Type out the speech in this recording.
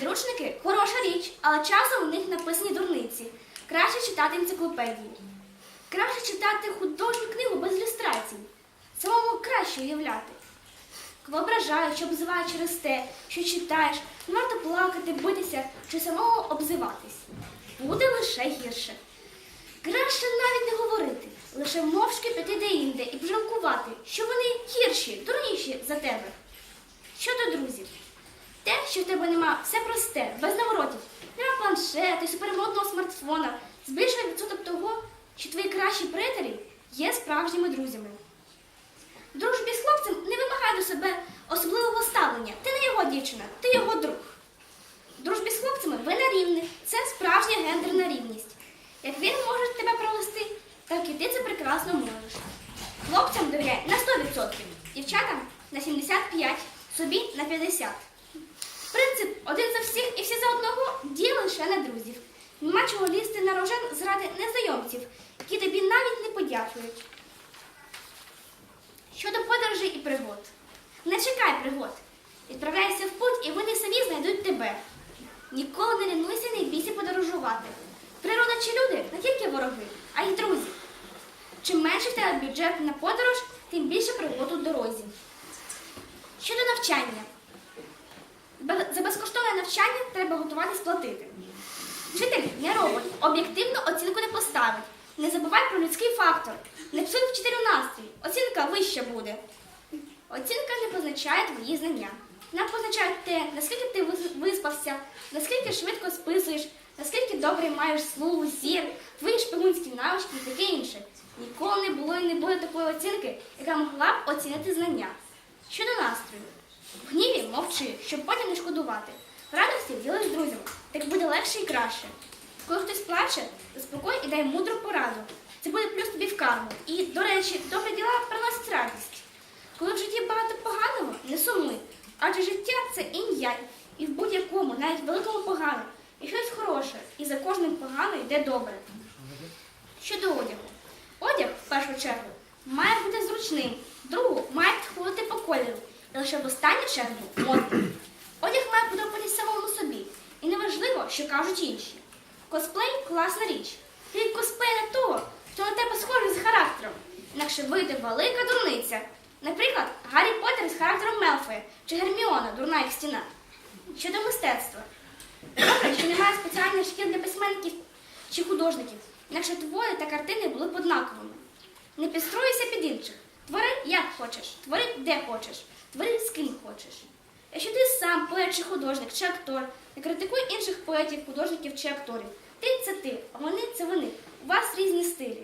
Підручники хороша річ, але часом в них написані дурниці. Краще читати енциклопедії. Краще читати художню книгу без ілюстрацій. Самому краще уявляти. Воображаю, що обзиває через те, що читаєш, не варто плакати, битися чи самому обзиватись. Буде лише гірше. Краще навіть не говорити, лише мовчки піти де-інде і пожалкувати, що вони гірші, дурніші за тебе. Щодо друзів, що в тебе нема, все просте, без наворотів, нема планшету, супермодного смартфона, збільшує відсоток того, що твої кращі приятелі є справжніми друзями. Дружбі з хлопцем не вимагай до себе особливого ставлення. Ти не його дівчина, ти його друг. Дружбі з хлопцями ви на рівних. Це справжня гендерна рівність. Як він може тебе провести, так і ти це прекрасно можеш. Хлопцям довіряй на 100%, дівчатам на 75%, собі на 50%. Принцип один за всіх і всі за одного діє лише на друзів. Нема чого лізти на рожен заради незнайомців, які тобі навіть не подякують. Щодо подорожей і пригод. Не чекай пригод. Відправляйся в путь, і вони самі знайдуть тебе. Ніколи не лінуйся, не бійся подорожувати. Природа чи люди не тільки вороги, а й друзі. Чим менше в тебе бюджет на подорож, тим більше пригод у дорозі. Щодо навчання. За безкоштовне навчання треба готуватись платити. Вчитель не робить, об'єктивно оцінку не поставить. Не забувай про людський фактор. Не псуй вчителю настрій. Оцінка вища буде. Оцінка не позначає твої знання. Вона позначає те, наскільки ти виспався, наскільки швидко списуєш, наскільки добре маєш слух, зір, твої шпигунські навички і таке інше. Ніколи не було і не буде такої оцінки, яка могла б оцінити знання. Щодо настрою. В гніві мовчи, щоб потім не шкодувати. В радості ділиш з друзями, так буде легше і краще. Коли хтось плаче, заспокой і дай мудру пораду. Це буде плюс тобі в карму. І, до речі, добрі діла приносять радість. Коли в житті багато поганого, не сумуй. Адже життя це інь-янь. І в будь-якому, навіть великому погано, і щось хороше, і за кожним погано йде добре. Щодо одягу. Одяг, в першу чергу, має бути зручним, другу має підходити по кольору, лише в останню чергу модним. Одяг має подобатись самому собі. І неважливо, що кажуть інші. Косплей класна річ. Ти косплей на того, хто на тебе схожий з характером. Інакше вийде велика дурниця. Наприклад, Гаррі Поттер з характером Мелфоя чи Герміона, дурна як стіна. Щодо мистецтва. Добре, що немає спеціальних шкіл для письменників чи художників, інакше твої та картини були б однаковими. Не підстроюйся під інших. Твори як хочеш, твори де хочеш, твори з ким хочеш. Якщо ти сам поет чи художник чи актор, не критикуй інших поетів, художників чи акторів. Ти це ти, а вони це вони. У вас різні стилі.